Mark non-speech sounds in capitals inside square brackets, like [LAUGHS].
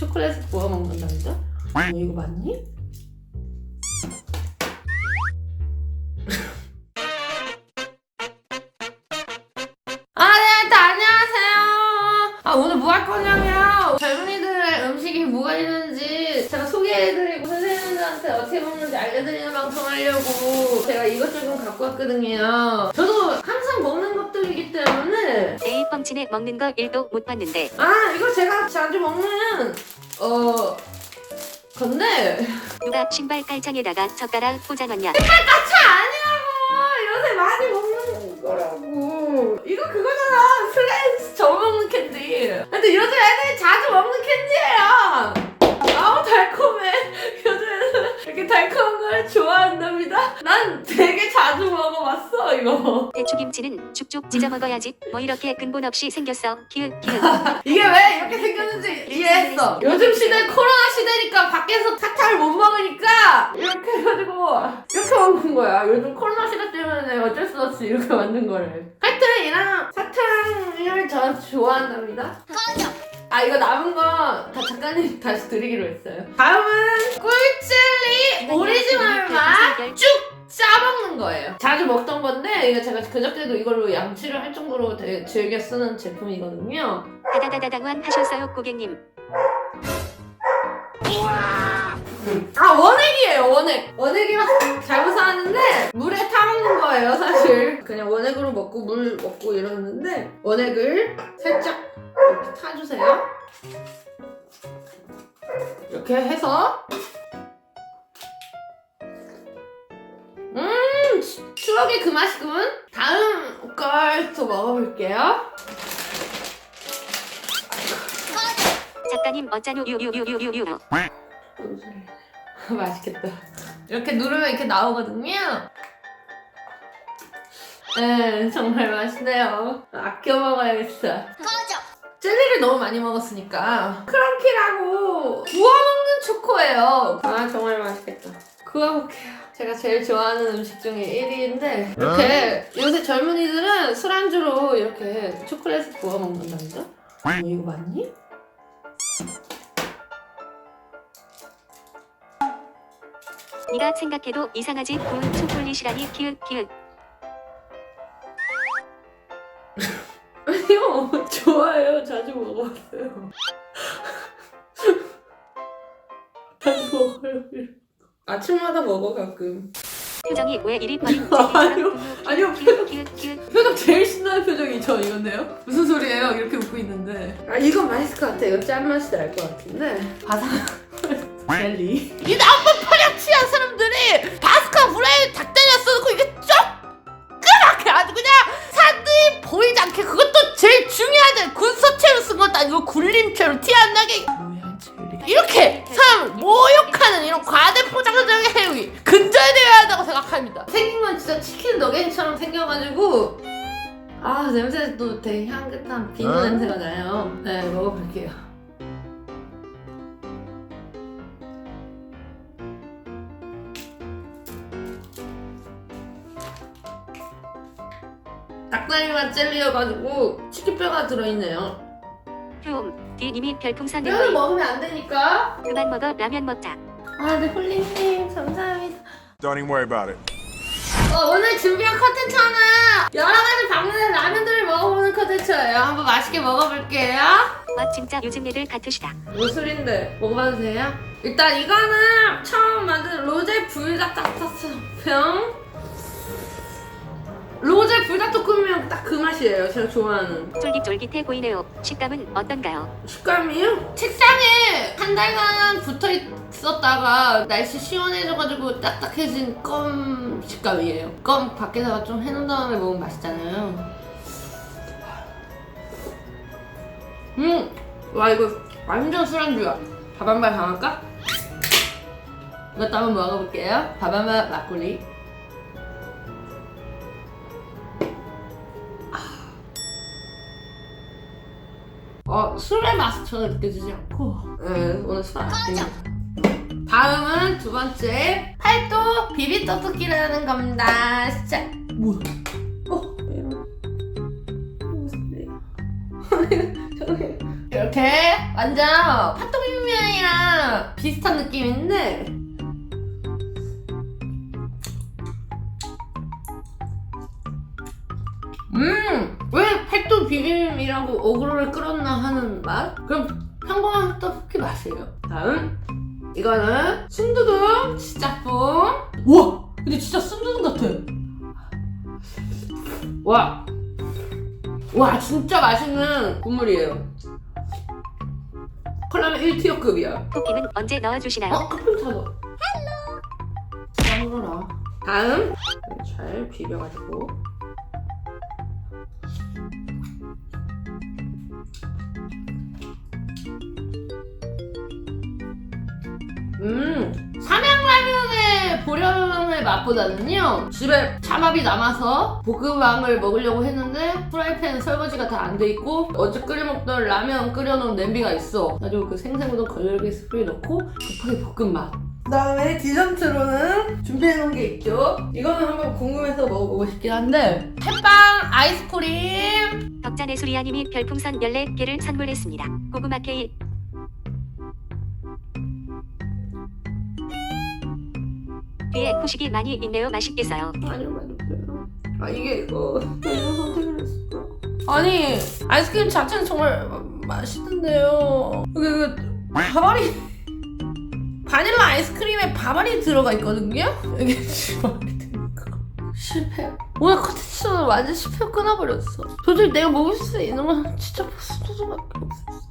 초콜릿을 부어 먹는다면서? 너 이거 맞니? 아, 네, 일단 안녕하세요. 아, 오늘 뭐 할 거냐면, 젊은이들의 음식이 뭐가 있는지 제가 소개해드리고 선생님들한테 어떻게 먹는지 알려드리는 방송 하려고 제가 이것저것 갖고 왔거든요. 저도 때문에, 에이 뻥치네 먹는 거 1도 못 봤는데 아, 이거 제가 자주 먹는, 어, 건데, 누가 신발 깔창에다가 젓가락 꽂아놨냐 까차 아니라고! 요새 많이 먹는 거라고. 이거 그거잖아. 슬라이스 저 먹는 캔디. 근데 요즘 애들이 자주 먹는 캔디예요. 아우 달콤해. 이렇게 달콤한 걸 좋아한답니다. 난 되게 자주 먹어봤어 이거. 배추김치는 쭉쭉 찢어 먹어야지 뭐 이렇게 근본 없이 생겼어 키읔 키읔 [LAUGHS] 이게 왜 이렇게 생겼는지 이해했어. 요즘 시대 코로나 시대니까 밖에서 사탕을 못 먹으니까 이렇게 해가지고 이렇게 먹는 거야. 요즘 코로나 시대 때문에 어쩔 수 없이 이렇게 만든 거를. 하여튼 이랑 사탕을 저 좋아한답니다. 아 이거 남은 거 다 작가님 [LAUGHS] 다시 드리기로 했어요. 다음은 꿀젤리 오리지널 맛 쭉 짜먹는 거예요. 자주 먹던 건데 이거 제가 그저께도 이걸로 양치를 할 정도로 되게 즐겨 쓰는 제품이거든요. 다다다다당환 하셨어요 고객님 아 원액이에요 원액. 원액 그냥 원액으로 먹고 물 먹고 이러는데 원액을 살짝 이렇게 타주세요. 이렇게 해서 음 추- 추억의 그 맛이군. 다음 걸 또 먹어볼게요. 작가님 어짜뇨 유유유유유유 맛있겠다. 이렇게 누르면 이렇게 나오거든요. 네, 정말 맛있네요. 아껴 먹어야겠어. 젤리를 너무 많이 먹었으니까 크런키라고 구워 먹는 초코예요. 아 정말 맛있겠다. 구워 볼게요. 제가 제일 좋아하는 음식 중에 1위인데 이렇게 요새 젊은이들은 술안주로 이렇게 초콜릿을 구워 먹는다면서? 너 이거 맞니? 네가 생각해도 이상하지 구운 초콜릿이라니 키읔 키읔 좋아해요 자주 먹어봤어요. [LAUGHS] 자주 먹어요 아침마다 먹어 가끔. 표정이 왜 이리 [LAUGHS] 버린 아니요, 아니요, 표정 제일 신나는 표정이 저 이건데요? 무슨 소리예요? 이렇게 웃고 있는데. 아 이건 맛있을 것 같아 이거 짠맛이 날 것 같은데. 바삭 젤리. 이 나쁜 파렴치한 사람들이 바스카 브라이 닭다리에 써놓고 이게 쪼끄맣게 아주 그냥 사람들이 보이지 않게 그것도 제일 중요하잖아 군소체로 쓴 것도 아니고 굴림체로 티 안 나게 뭐야 젤리 이렇게 사람을 모욕하는 이런 과대 포장적인 행위 근절되어야 한다고 생각합니다. 생긴 건 진짜 치킨 너겟처럼 생겨가지고 아 냄새도 되게 향긋한 비누 어? 냄새가 나요. 네 먹어볼게요 닭다리맛 젤리여가지고 치킨뼈가 들어있네요 휴옴 디님이 별풍선 뼈를 내고 먹으면 안 되니까 그만 먹어 라면 먹자 아 네 홀리님 감사합니다 Don't even worry about it. 어, 오늘 준비한 컨텐츠 하나 여러 가지 방문의 라면들을 먹어보는 컨텐츠예요. 한번 맛있게 먹어볼게요. 와 진짜 요즘 애들 같으시다 무술인데 먹어봐도 돼요? 일단 이거는 처음 만든 로제 불닭 닭타스 병 로제 불닭볶음면 딱 그 맛이에요. 제가 좋아하는 쫄깃쫄깃해 보이네요 식감은 어떤가요? 식감이요? 책상에 한 달간 붙어 있었다가 날씨 시원해져가지고 딱딱해진 껌 식감이에요. 껌 밖에다가 좀 해놓은 다음에 먹으면 맛있잖아요. 음, 와 이거 완전 술안주야. 밥 한발 강할까? 이것도 한번 먹어볼게요. 밥 한 발 막걸리. 어, 술의 맛이 전혀 느껴지지 않고. 네, 오늘 술안 마십니다 다음은 두 번째. 팔도 비비 떡볶이라는 겁니다. 진짜. 뭐야? 어? 이런 이렇게 완전 팥떡 비빔면 거랑 비슷한 느낌인데. 음! 왜 팔도 비빔이라고 어그로를 끌었나 하는 맛? 그럼 평범한 떡볶이 맛이에요. 다음 이거는 순두둥 치짝꿍 우와! 근데 진짜 순두둥 같아. 와! 와 진짜 맛있는 국물이에요. 콜라면 1티어급이야. 토핑은 언제 넣어주시나요? 어? 커플 타도. 헬로. 라 다음 잘 비벼가지고. 삼양라면의 보려의 맛보다는요 집에 차밥이 남아서 볶음밥을 먹으려고 했는데 프라이팬 설거지가 다 안 돼 있고 어제 끓여 먹던 라면 끓여놓은 냄비가 있어. 가지고 그 생생우동 걸레기 스프레이 넣고 급하게 볶음밥. 그다음에 디저트로는 준비해놓은 게 있죠. 이거는 한번 궁금해서 먹어보고 싶긴 한데 햇빵 아이스크림! 덕잔의 수리아님이 별풍선 14개를 선물했습니다. 고구마 케일 뒤에 후식이 많이 있네요. 맛있겠어요. 아니요 맛없어요 아 이게 이거. 이런 선택을 했어 아니 아이스크림 자체는 정말 마- 맛있는데요. 이게 그 밥알이 바닐라 아이스크림에 밥알이 들어가 있거든요? 이게 밥알이 들어가. 실패. 오늘 컨텐츠는 완전 실패 끊어버렸어. 도저히 내가 먹을 수 있는 건 진짜 포스트밖에 없었어